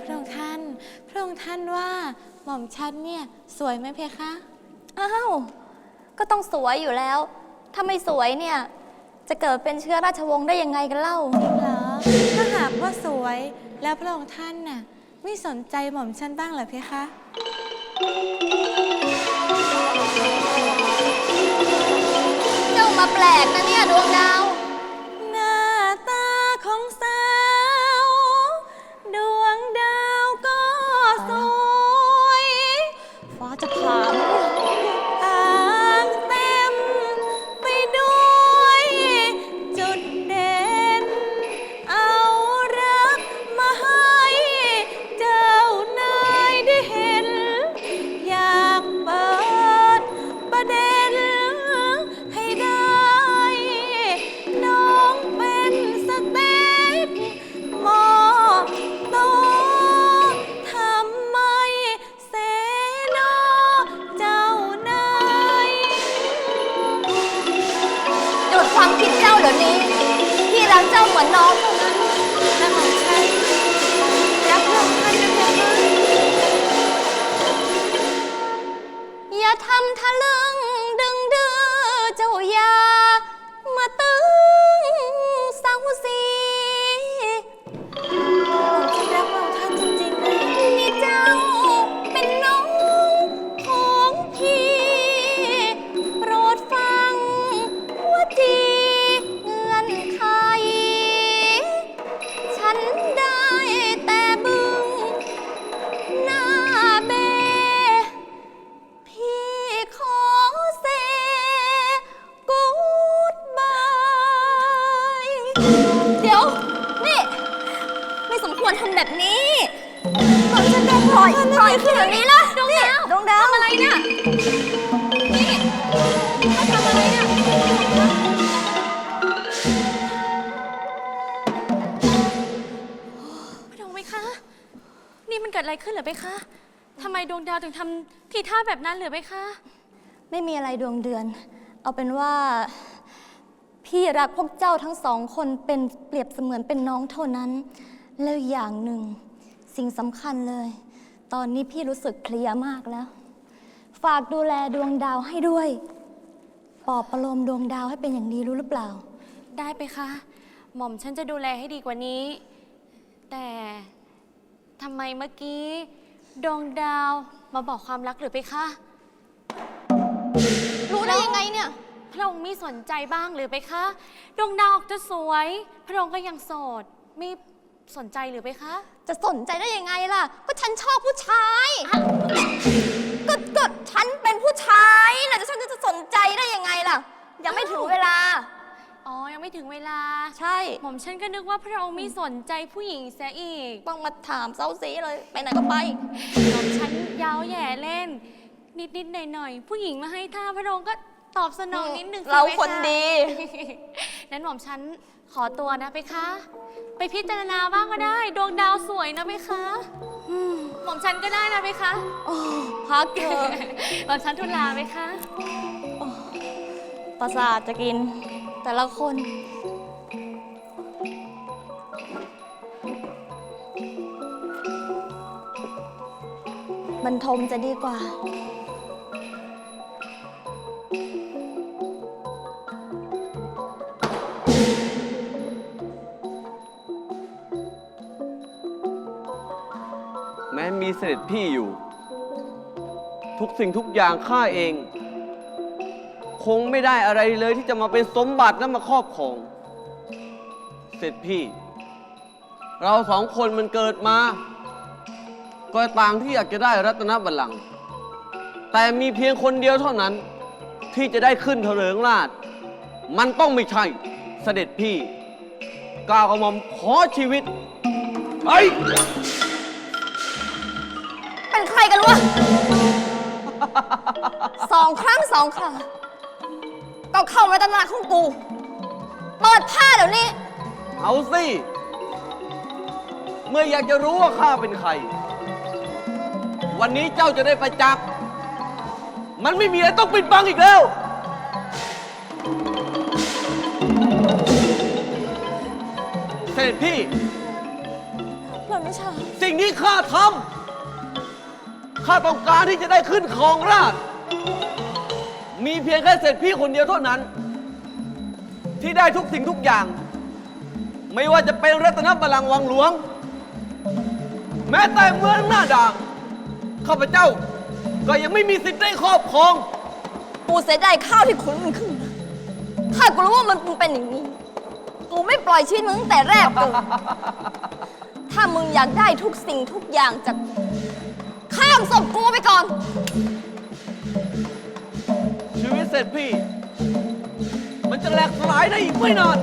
พระองค์ท่าน พระองค์ท่านว่าหม่อมชันเนี่ยสวยไหมเพคะ อ้าว ก็ต้องสวยอยู่แล้ว ถ้าไม่สวยเนี่ย จะเกิดเป็นเชื้อราชวงศ์ได้ยังไงกันเล่าจริงเหรอ ถ้าหากว่าสวยแล้วพระองค์ท่านน่ะไม่สนใจหม่อมชันบ้างเหรอเพคะ เจ้ามาแปลกนะเนี่ยดวงดาว นี่มันเกิดอะไรขึ้นเหรือไหมคะทำไมดวงดาวถึงทำทีท่าแบบนั้นเหรือไหมคะ ไม่มีอะไรดวงเดือน เอาเป็นว่า พี่รักพวกเจ้าทั้งสองคนเป็นเปรียบเสมือนเป็นน้องเท่านั้น แล้วอย่างหนึ่งสิ่งสำคัญเลย ตอนนี้พี่รู้สึกเพลียมากแล้ว ฝากดูแลดวงดาวให้ด้วย ปลอบประโลมดวงดาวให้เป็นอย่างดีรู้หรือเปล่า ได้ไปคะ หม่อมฉันจะดูแลให้ดีกว่านี้ แต่ ทำไมเมื่อกี้ ดวงดาวมาบอกความรักหรือไปคะ รู้ได้ยังไงเนี่ย พระองค์ไม่สนใจบ้างหรือไปคะ ดวงดาวออกจะสวย พระองค์ก็ยังโสดไม่สนใจหรือไปคะ จะสนใจได้ยังไงล่ะ ก็ฉันชอบผู้ชายก็ก็ฉันเป็นผู้ชายนะจะฉันจะสนใจได้ยังไงล่ะ ยังไม่ถึงเวลา อ๋อ ยังไม่ถึงเวลา ใช่ หม่อมฉันก็นึกว่าพระองค์ไม่สนใจผู้หญิงเสียอีก ต้องมาถามเซาซีเลย ไปไหนก็ไป หม่อมฉันยาวแหย่เล่น นิดนิดหน่อยหน่อยๆ ผู้หญิงมาให้ท่าพระองค์ก็ตอบสนองนิดหนึ่งสิเราไปะคนดีนั้นหม่อมฉันขอตัวนะไปคะ ไปพิจารณาบ้างก็ได้ ดวงดาวสวยนะไปคะอืมหม่อมฉันก็ได้นะไปคะโอ้พักเถอะหม่อมฉันทุลาไปคะ ประสาทจะกิน แต่ละคนบรรทมจะดีกว่า แม้มีเสด็จพี่อยู่ ทุกสิ่งทุกอย่างข้าเอง คงไม่ได้อะไรเลยที่จะมาเป็นสมบัติและมาครอบครอง เสร็จพี่ เราสองคนมันเกิดมา ก็ต่างที่อยากจะได้รัตนบัลลังก์แต่มีเพียงคนเดียวเท่านั้น ที่จะได้ขึ้นเถลิงราช มันต้องไม่ใช่เสด็จพี่กล่าวกระหม่อมขอชีวิตไอ้ยเป็นใครกันวะ สองครั้งสองครา ก็เข้ามาในตำนานของกู เปิดผ้าเดี๋ยวนี้ เอาสิ เมื่ออยากจะรู้ว่าข้าเป็นใคร วันนี้เจ้าจะได้ประจักษ์มันไม่มีอะไรต้องปิดบังอีกแล้ว เสด็จพี่พระนุชาสิ่งที่ข้าทำ ข้าต้องการที่จะได้ขึ้นครองราชย์ มีเพียงแค่เสร็จพี่คนเดียวเท่านั้น ที่ได้ทุกสิ่งทุกอย่าง ไม่ว่าจะเป็นรัตนบัลลังก์วังหลวง แม้แต่เมืองหน้าด่างข้าพเจ้า ก็ยังไม่มีสิทธิ์ได้ครอบครอง กูเสียดายข้าวที่ขุนมึงขึ้นมาถ้ากูรู้ว่ามันเป็นอย่างนี้ กูไม่ปล่อยชีวิตมึงตั้งแต่แรกเลยถ้ามึงอยากได้ทุกสิ่งทุกอย่างจากข้ามศพกูไปก่อน วิตเสร็จพี่ มันจะแหลกสลายได้อีกไม่นาน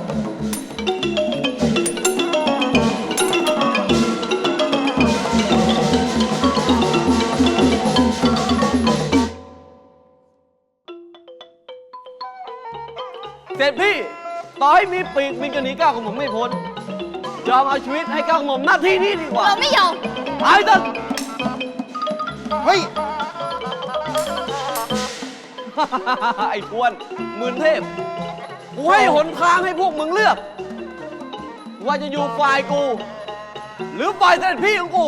เสร็จพี่ ต่อให้มีปีกบินกระหนีก้าวของผมไม่พ้น ยอมเอาชีวิตให้ก้าวของผมหน้าที่นี้ดีกว่าเราไม่ยอมตายเถอะ เฮ้ย ไอ้ทวนหมื่นเทพกูให้หนทางให้พวกมึงเลือก ว่าจะอยู่ฝ่ายกู หรือฝ่ายเสด็จพี่ของกู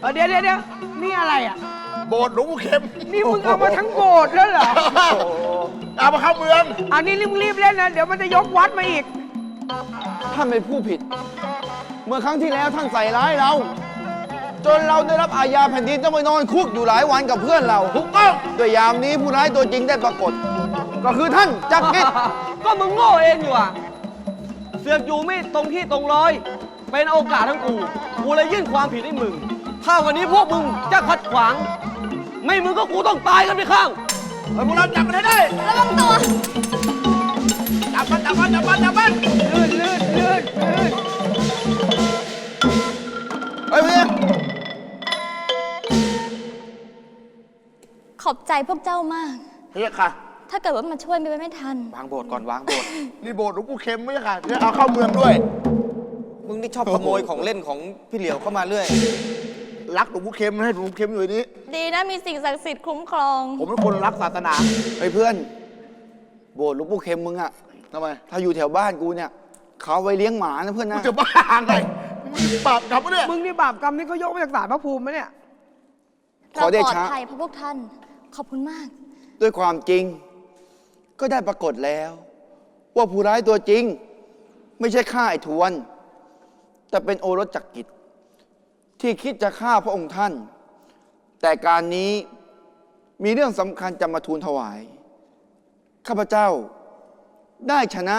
เออเดี๋ยวเดี๋ยวเดี๋ยวนี่อะไรอะ โบสถ์หลวงปู่เข็มนี่มึงเอามาทั้งโบสถ์แล้วเหรอ เอามาเข้าเมือง อันนี้รีบรีบๆเล่นนะ เดี๋ยวมันจะยกวัดมาอีก ท่านเป็นผู้ผิด เมื่อครั้งที่แล้วท่านใส่ร้ายเรา จนเราได้รับอาญาแผ่นดินต้องไปนอนคุกอยู่หลายวันกับเพื่อนเราถูกต้องโดยยามนี้ผู้ร้ายตัวจริงได้ปรากฏ ก็คือท่านจักรกิจก็มึงโง่เองอยู่อะ เสือกอยู่ไม่ตรงที่ตรงร้อย เป็นโอกาสทั้งกู กูเลยยื่นความผิดให้มึง ถ้าวันนี้พวกมึงจะขัดขวาง ไม่มึงก็กูต้องตายกันไปข้างเฮ้ยพวกเราจับมันให้ได้ ระวังตัว จับมันจับมันจับมันจับมัน พวกเจ้ามากเฮียค่ะ ถ้าเกิดว่ามันช่วยไม่ไม่ทัน วางโบสถ์ก่อนวางโบสถ์นี่โบสถ์หลวงปู่เข็มไม่ใช่ค่ะเดี๋ยวเอาเข้าเมืองด้วย มึงนี่ชอบขโมยของเล่นของพี่เหลียวเข้ามาเรื่อย รักหลวงปู่เข็มให้หลวงปู่เข็มอยู่ในนี้ ดีนะมีสิ่งศักดิ์สิทธิ์คุ้มครอง ผมเป็นคนรักศาสนาเฮ้ยเพื่อน โบสถ์หลวงปู่เข็มมึงอะทำไมถ้าอยู่แถวบ้านกูเนี่ย เขาเอาไว้เลี้ยงหมานะเพื่อนมึงนะจะบ้าไงมึงบาปกรรมปะเนี่ยมึงนี่บาปกรรมนี่เขายกมาจากศาลพระภูมิไหมเนี่ยขอเราได้ปลอดช้าภัยเพราะพวกท่าน ขอบคุณมาก ด้วยความจริง ก็ได้ปรากฏแล้ว ว่าผู้ร้ายตัวจริง ไม่ใช่ข้าไอ้ทวน แต่เป็นโอรสจักรกิจ ที่คิดจะฆ่าพระองค์ท่าน แต่การนี้มีเรื่องสำคัญจะมาทูลถวาย ข้าพเจ้าได้ชนะ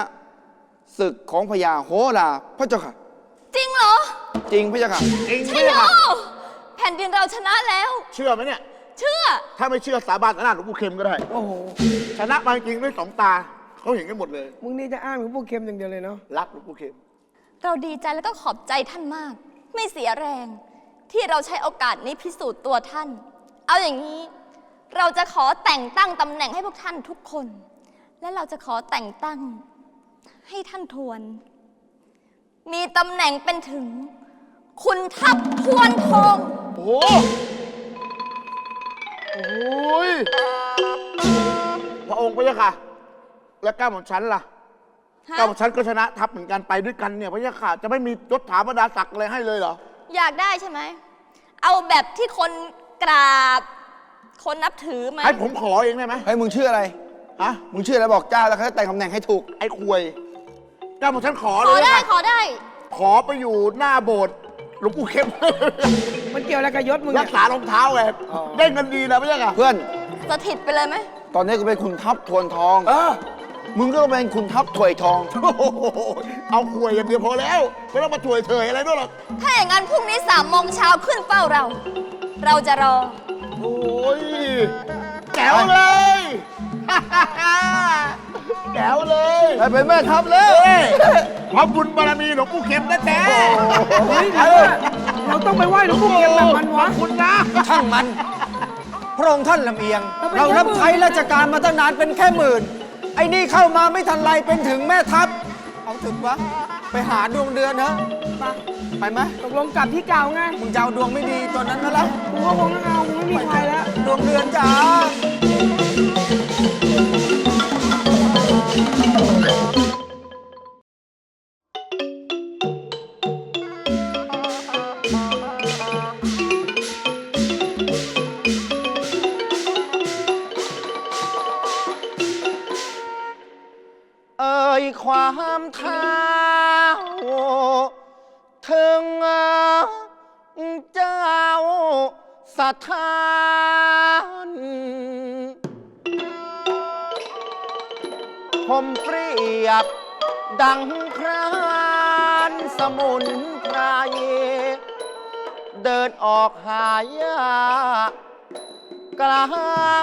ศึกของพญาโหราพระเจ้าค่ะ จริงเหรอจริงพระเจ้าค่ะ จริงไหมใช่เหรค่ะอแผ่นดินเราชนะแล้ว เชื่อไหมเนี่ย เชื่อ ถ้าไม่เชื่อสาบานต่อหน้าหลวงปู่เข็มก็ได้ โอ้โห ชนะมาจริงด้วยสองตาเขาเห็นกันหมดเลย มึงนี่จะอ้างหลวงปู่เข็มอย่างเดียวเลยเนาะ รักหลวงปู่เข็ม เราดีใจแล้วก็ขอบใจท่านมาก ไม่เสียแรง ที่เราใช้โอกาสนี้พิสูจน์ตัวท่าน เอาอย่างนี้ เราจะขอแต่งตั้งตำแหน่งให้พวกท่านทุกคน และเราจะขอแต่งตั้ง ให้ท่านทวน มีตำแหน่งเป็นถึง คุณทัพทวนทอง โอ้โห โอ้ยพระองค์พระเจ้าค่ะ แล้วก้าวของฉันล่ะฮะก้าวของฉันก็ชนะทัพเหมือนกันไปด้วยกันเนี่ยพระเจ้าค่ะ จะไม่มียศถาบรรดาศักดิ์อะไรให้เลยเหรอ อยากได้ใช่ไหม เอาแบบที่คนกราบ คนนับถือไหมให้ผมขอเองได้ไหมเฮ้ยมึงชื่ออะไร ฮะ มึงชื่ออะไรบอกเจ้าแล้วเขาจะแต่งตำแหน่งให้ถูก ไอ้ควยก้าวของฉันขอขเลอยได้ค่ะ ขอได้ ขอไปอยู่หน้าโบสถ์หลวงปู่เข้ม มันเกี่ยวอะไรกับยศมึงรัเนี่ยกษารองเท้าไงได้เงินดีนะพระเจ้าค่ะเพื่อน สถิตไปเลยไหม ตอนนี้กูเป็นขุนทัพทวนทอง เออ มึงก็ต้องเป็นขุนทัพถวยทองโอ้โหเอาควยอย่างเดียวพอแล้วไม่ต้องมาถวยเถยอะไรด้วยหรอก ถ้าอย่างนั้นพรุ่งนี้สามโมงเช้าขึ้นเฝ้าเรา เราจะรอ โอ้ยแจ๋วเลยแจ๋วเลยไปเป็นแม่ทัพแล้วเฮ้ยเพราะบุญบารมีหลวงปู่เข็มแท้ๆ เฮ้ยหรือว่าเราต้องไปไหว้หลวงปู่เข็มแบบมันวะขอบคุณนะช่างมัน พระองค์ท่านลำเอียง เราเป็นเรารับแค่หมื่นใช้ราชการมาตั้งนานเป็นแค่หมื่น ไอ้นี่เข้ามาไม่ทันไรเป็นถึงแม่ทัพ เอาถึงวะ ไปหาดวงเดือนเถอะไปไหมตกลงกลับที่เก่าไงมึงจะเอาดวงไม่ดีตัวนั้นมาแล้วกูก็คงต้องเอากูไม่มีใครแล้ว ดวงเดือนจ๋า ดังพรานสมุนไพรเดินออกหายากลา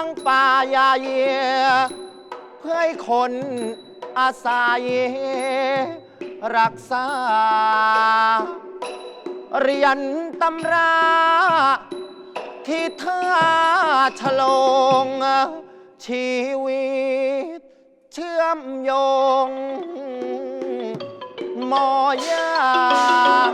งป่าใหญ่เพื่อให้คนอาศัยรักษา เรียนตำรา ที่ท่าฉลงชีวิต เชื่อมโยง มอยาง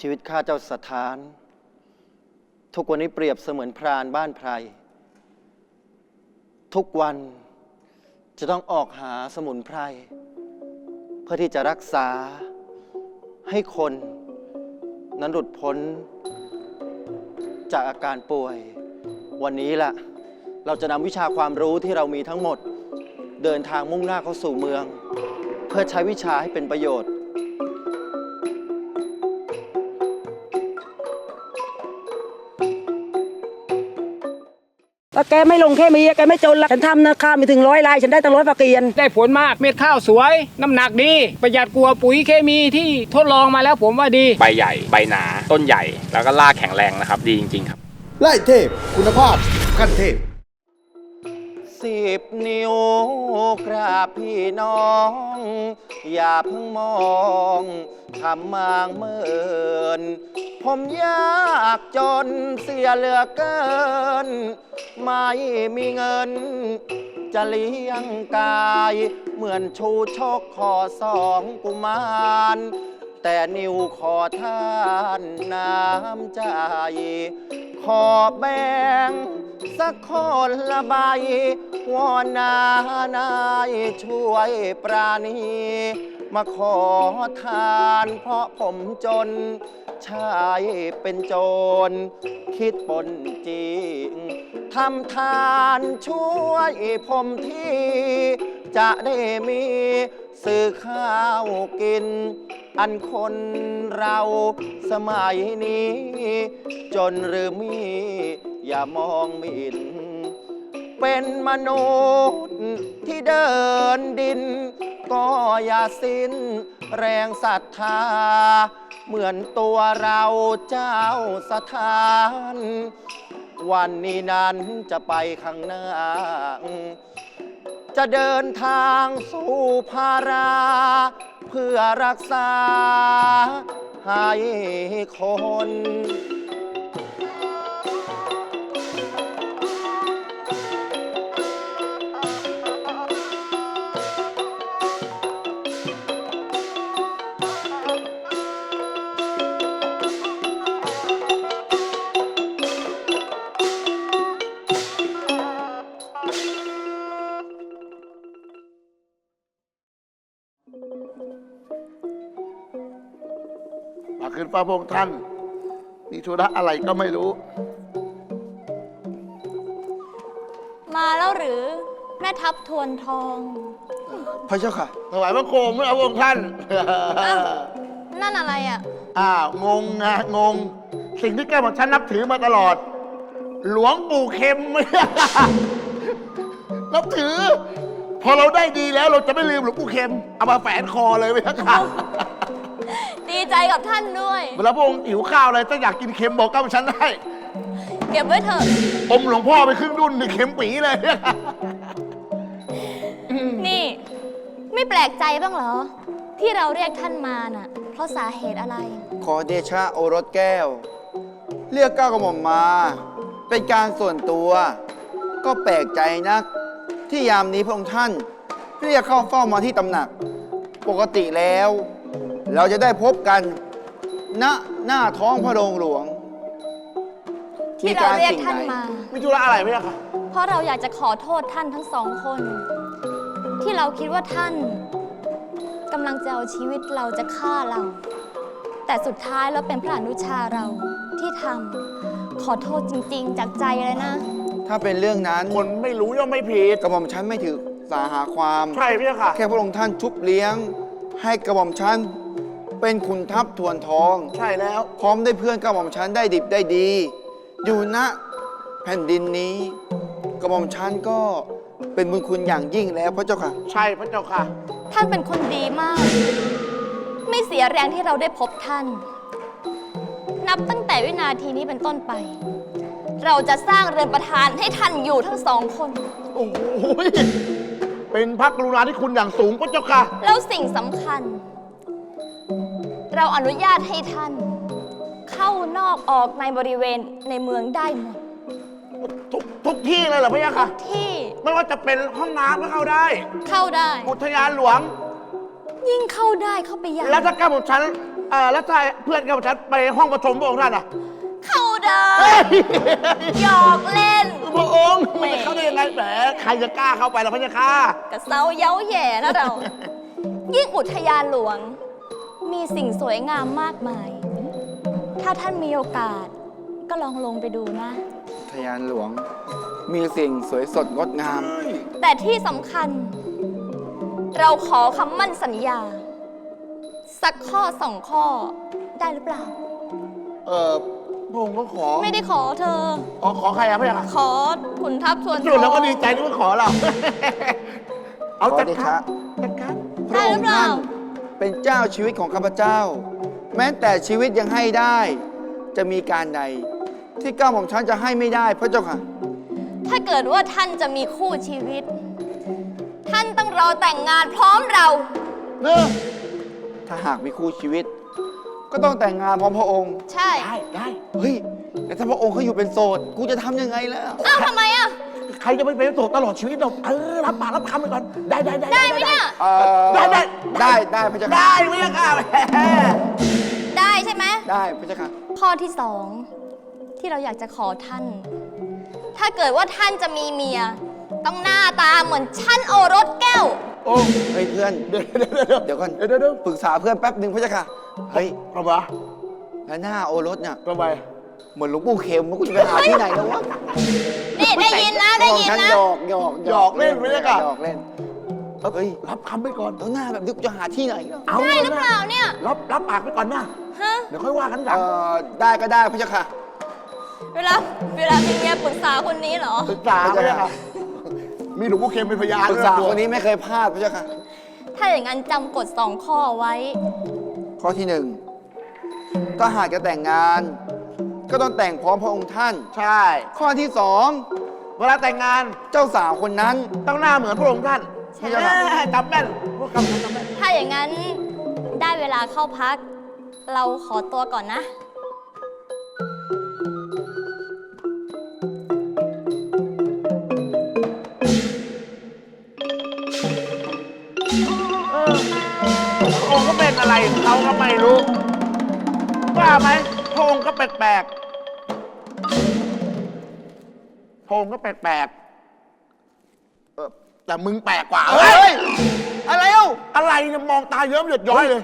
ชีวิตข้าเจ้าสถาน ทุกวันนี้เปรียบเสมือนพรานบ้านไพร ทุกวันจะต้องออกหาสมุนไพร เพื่อที่จะรักษา ให้คนนั้นหลุดพ้น จากอาการป่วย วันนี้ล่ะ เราจะนำวิชาความรู้ที่เรามีทั้งหมด เดินทางมุ่งหน้าเข้าสู่เมือง เพื่อใช้วิชาให้เป็นประโยชน์ ถ้าแกไม่ลงแค่มีแกไม่จนละฉันทำนะข้าวมีถึงร้อยลายฉันได้ตั้งร้อยฝากเกียนได้ผลมากเม็ดข้าวสวย น้ำหนักดี ประหยัดกลัวาปุ๋ยเคมีที่ทดลองมาแล้วผมว่าดี ใบใหญ่ ใบหนา ต้นใหญ่ แล้วก็รากแข็งแรงนะครับ ดีจริง ๆ ครับ ไล่เทพ คุณภาพขั้นเทพสิบนิ้วกราบพี่น้อง อย่าเพิ่งมองทำมางเมิน ผมยากจนเสียเหลือเกิน ไม่มีเงิน จะเลี้ยงกาย เหมือนชูชกขอสองกุมาร แต่นิวขอท่านน้ำใจ ขอแบ่งสักคนละใบวอนนานายช่วยปราณี มาขอทาน เพราะผมจน ชายเป็นโจร คิดปนจริงทำทานช่วยผมที่ จะได้มีซื้อข้าวกิน อันคนเราสมัยนี้ จนหรือมี อย่ามองมินเป็นมนุษย์ที่เดินดิน ก็อย่าสิ้น แรงศรัทธา เหมือนตัวเราเจ้าสถาน วันนี้นั้นจะไปข้างหน้า จะเดินทางสู่ภารา เพื่อรักษาให้คน มาขึ้นฟ้าพระองค์ท่าน มีธุระอะไรก็ไม่รู้ มาแล้วหรือแม่ทัพทวนทอง พระเจ้าค่ะ ถวายพระโคมพระองค์ท่าน อ้าว นั่นอะไรอะ อ้าว งงไงงง สิ่งที่แกบอกฉันนับถือมาตลอด หลวงปู่เข็ม นับถือ พอเราได้ดีแล้วเราจะไม่ลืมหลวงปู่เข็ม เอามาแฝนคอเลยไหมค่ะ ดีใจกับท่านด้วย เวลาพระองค์หิวข้าวอะไรถ้าอยากกินเค็มบอกกับฉันได้เก็บไว้เถอะ อมหลวงพ่อไปครึ่งรุ่นนี่เค็มปีเลย นี่ ไม่แปลกใจบ้างเหรอ ที่เราเรียกท่านมาน่ะ เพราะสาเหตุอะไร ขอเดชะโอรสแก้วเรียกก้าวกระหม่อมมา เป็นการส่วนตัว ก็แปลกใจนัก ที่ยามนี้พระองค์ท่าน เรียกเข้าเฝ้ามาที่ตำหนัก ปกติแล้ว เราจะได้พบกันณหน้าท้องพระโรงหลวงที่เราเรียกท่านมา มีธุระอะไรไหมคะเพราะเราอยากจะขอโทษท่านทั้งสองคน ที่เราคิดว่าท่านกำลังจะเอาชีวิตเราจะฆ่าเรา แต่สุดท้ายแล้วเป็นพระอนุชาเราที่ทำขอโทษจริง ๆ จากใจเลยนะ ถ้าเป็นเรื่องนั้นคนไม่รู้ย่อมไม่ผิดกระหม่อมฉันไม่ถือสาหาความ ใช่พี่ค่ะแค่พระองค์ท่านชุบเลี้ยง ให้กระหม่อมฉัน เป็นขุนทัพทวนทอง ใช่แล้ว พร้อมได้เพื่อนกระหม่อมฉันได้ดิบได้ดี อยู่ณแผ่นดินนี้ กระหม่อมฉันก็เป็นบุญคุณอย่างยิ่งแล้วพระเจ้าค่ะ ใช่พระเจ้าค่ะ ท่านเป็นคนดีมาก ไม่เสียแรงที่เราได้พบท่าน นับตั้งแต่วินาทีนี้เป็นต้นไป เราจะสร้างเรือนประธานให้ท่านอยู่ทั้งสองคน โอ้โหเป็นพระกรุณาธิคุณอย่างสูงพระเจ้าค่ะ แล้วสิ่งสำคัญ เราอนุญาตให้ท่าน เข้านอกออกในบริเวณในเมืองได้หมด ทุกทุกที่เลยเหรอพระเจ้าค่ะ ที่ไม่ว่าจะเป็นห้องน้ำก็เข้าได้ เข้าได้ อุทยานหลวง ยิ่งเข้าได้เข้าไปใหญ่แล้วถ้าก้าของฉันเอ่อแล้วถ้าเพื่อนก้าของฉันไปห้องประชุมพระองค์ท่านอะเข้าได้เฮ้ยหยอกเล่น พระองค์ไม่เข้าได้ยังไงแหมใครจะกล้าเข้าไปล่ะพระเจ้าค่ะ กระเซาเย้าแหย่นะเรา ยิ่งอุทยานหลวง มีสิ่งสวยงามมากมาย ถ้าท่านมีโอกาส ก็ลองลงไปดูนะ ทยานหลวง มีสิ่งสวยสดงดงาม แต่ที่สำคัญ เราขอคำมั่นสัญญา สักข้อสองข้อได้หรือเปล่า เออพระองค์ก็ขอไม่ได้ขอเธอ อ๋อขอใครอะพระเจ้าค่ะขอขุนทัพทวนจุดแล้วก็ทองดีใจที่ว่าขอเรา เอาขอจัดเดกาชะรจัดการพระองค์ท่าน เป็นเจ้าชีวิตของข้าพเจ้า แม้แต่ชีวิตยังให้ได้ จะมีการใด ที่ก้าวหม่อมฉันจะให้ไม่ได้พระเจ้าค่ะ ถ้าเกิดว่าท่านจะมีคู่ชีวิต ท่านต้องรอแต่งงานพร้อมเรา เนอะถ้าหากมีคู่ชีวิต ก็ต้องแต่งงานพร้อมพระองค์ ใช่ได้ได้เฮ้ยแต่ถ้าพระองค์เขาอยู่เป็นโสด กูจะทำยังไงล่ะอ้าวทำไมอะ ใครจะไม่เป็นโสดตลอดชีวิตหรอกเออรับปากรับคำไปก่อน ได้ได้ได้ได้ไหมเนี่ย เอ่อได้ได้ ได้ได้พระเจ้าค่ะได้ไหมล่ะค่ะแหมได้ใช่ไหม ได้พระเจ้าค่ะข้อที่สองที่เราอยากจะขอท่าน ถ้าเกิดว่าท่านจะมีเมีย ต้องหน้าตาเหมือนชั้นโอรสแก้ว โอ้เฮ้ยเพื่อนเดี๋ยวเดี๋ยวเดี๋ยวเดี๋ยวก่อนเดี๋ยวเดี๋ยวเดี๋ยวปรึกษาเพื่อนแป๊บหนึ่งพระเจ้าค่ะเฮ้ยทำไมแล้วหน้าโอรสเนี่ยทำไมเหมือนหลวงปู่เข็มมันกูจะไปหาที่ไหนแล้ววะนี่ ได้ยินนะได้ยินฉันะ หยอกหยอกหยอกเล่นไม่ได้ค่ะหยอกเล่นเฮ้ยรับคำไปก่อนแล้วหน้าแบบนี้กูจะหาที่ไหนล่ะเอาได้หรือเปล่าเนี่ย รับรับปากไปก่อนนะฮะ เดี๋ยวค่อยว่ากันหลัเอ่งอได้ก็ได้พระเจ้าค่ะ เวลา เวลามีเมียปรึกษาคนนี้เหรอศึกษาไปเลยค่ะ มีหลวงพ่อเข็มเป็นพยานปรึกษาคนนี้ไม่เคยพลาดพระเจ้าค่ะ ถ้าอย่างนั้นจำกฎสองข้อไว้ ข้อที่หนึ่งถ้าหากจะแต่งงาน ก็ต้องแต่งพร้อมพระองค์ท่าน ใช่ ข้อที่สองเวลาแต่งงานเจ้าสาวคนนั้นต้องหน้าเหมือนพระองค์ท่านใช่แม่จำแม่นพวกคำจำแม่นถ้าอย่างนั้นได้เวลาเข้าพัก เราขอตัวก่อนนะพระองค์ก็เป็นอะไรเขาก็ไม่รู้ว่าไหมพระองค์ก็แปลกๆ พระองค์ก็แปลกๆเออแต่มึงแปลกกว่าเฮ้ย อะไรเอ้าอะไรเนี่ยมองตาเยิ้มหยดย้อยเลย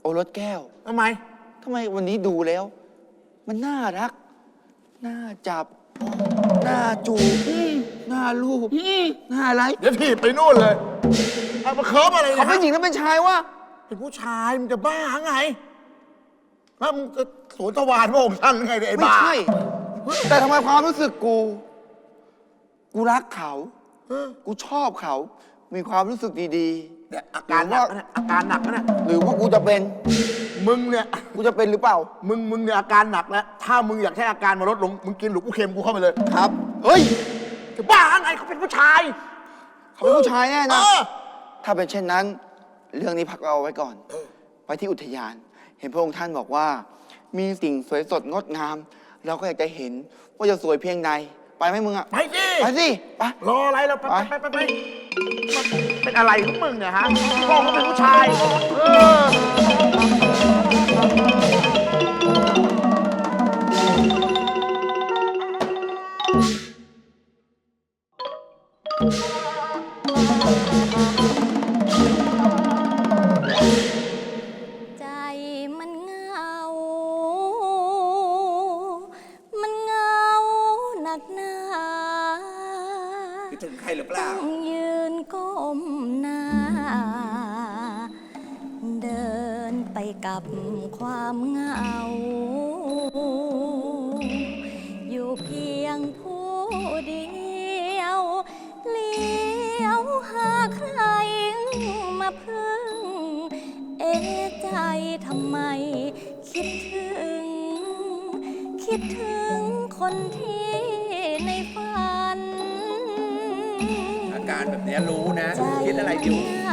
โอรสแก้วทำไม ทำไมวันนี้ดูแล้ว มันน่ารัก น่าจับ น่าจูบน่าลูบน่าอะไรเดี๋ยวถีบไปนู่นเลยเอามาเคิร์ฟอะไรเขาเนี่ยเป็นหญิงแล้วเป็นชายวะเป็นผู้ชายมึงจะบ้าไงแล้วมึงจะสวนทวารพระองค์ท่านไงเนี่ยไอ้ไม่บ้าใช่ แต่ทำไมความรู้สึกกู กูรักเขาเออกูชอบเขา มีความรู้สึกดีเนี่ยอาการหนักนะเนี่ยอาการหนักนะเนี่ยๆหรือว่ากูจะเป็น มึงเนี่ย กูจะเป็นหรือเปล่า มึงมึงเนี่ยอาการหนักแล้ว ถ้ามึงอยากให้อาการมาลดลง มึงกินหลูกกูเค็มกูเข้าไปเลย ครับ เฮ้ยจะบ้าไงเขาเป็นผู้ชายเขาเป็นผู้ชายแน่เอนะอถ้าเป็นเช่นนั้น เรื่องนี้พักเอาไว้ก่อนไปที่อุทยาน เห็นพระองค์ท่านบอกว่า มีสิ่งสวยสดงดงาม เราก็อยากจะเห็นว่าจะสวยเพียงใดไปไหมมึงอะไปสิไปสิไป รออะไรเราไปไป ไปไปไปมันเป็นอะไรของมึงเนี่ยฮะพ่อเขาเป็นผู้ชายเออ คนที่ในฝัน อาการแบบเนี้ยรู้นะใจคิดอะไรอยู่เ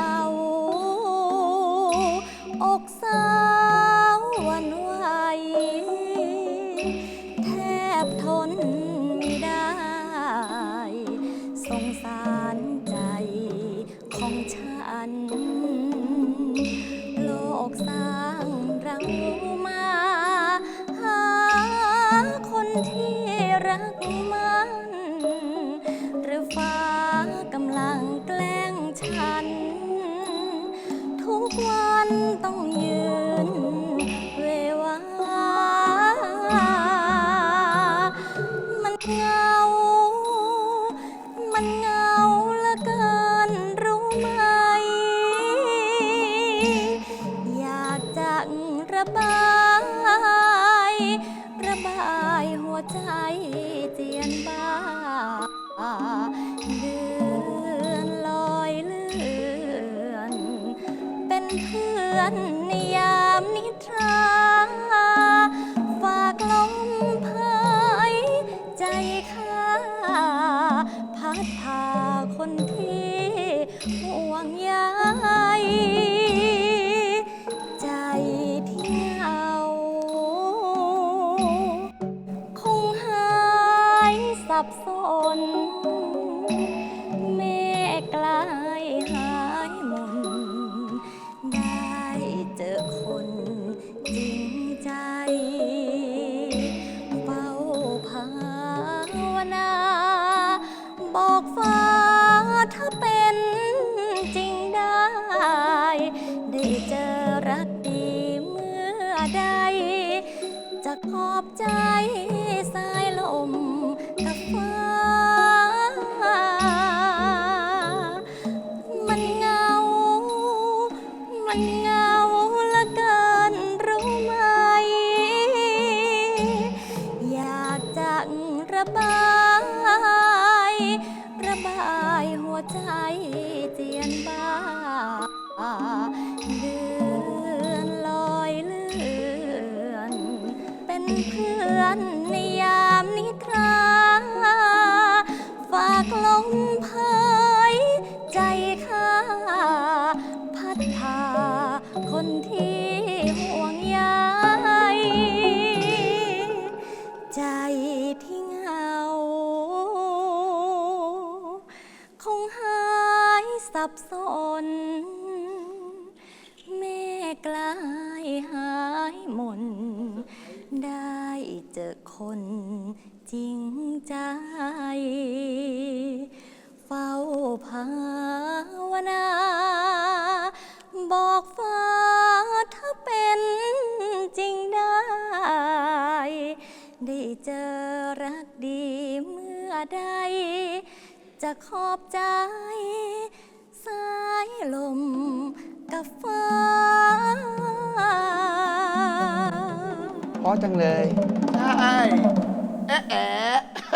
สนเมฆกลายหายมนได้เจอคนจริงใจเฝ้าภาวนา บอกฟ้าถ้าเป็นจริงได้ ได้เจอรักดีเมื่อใดจะขอบใจสา หัวใจเจียนบ้า เดือนลอยเลื่อน เป็นเพื่อนในยามนิทรา ฝากลมพ ใจ เฝ้าภาวนา บอกฟ้าถ้าเป็นจริงได้ ได้เจอรักดีเมื่อใด จะขอบใจ สายลมกับฟ้าเพราะจังเลย ใช่แอะแอะ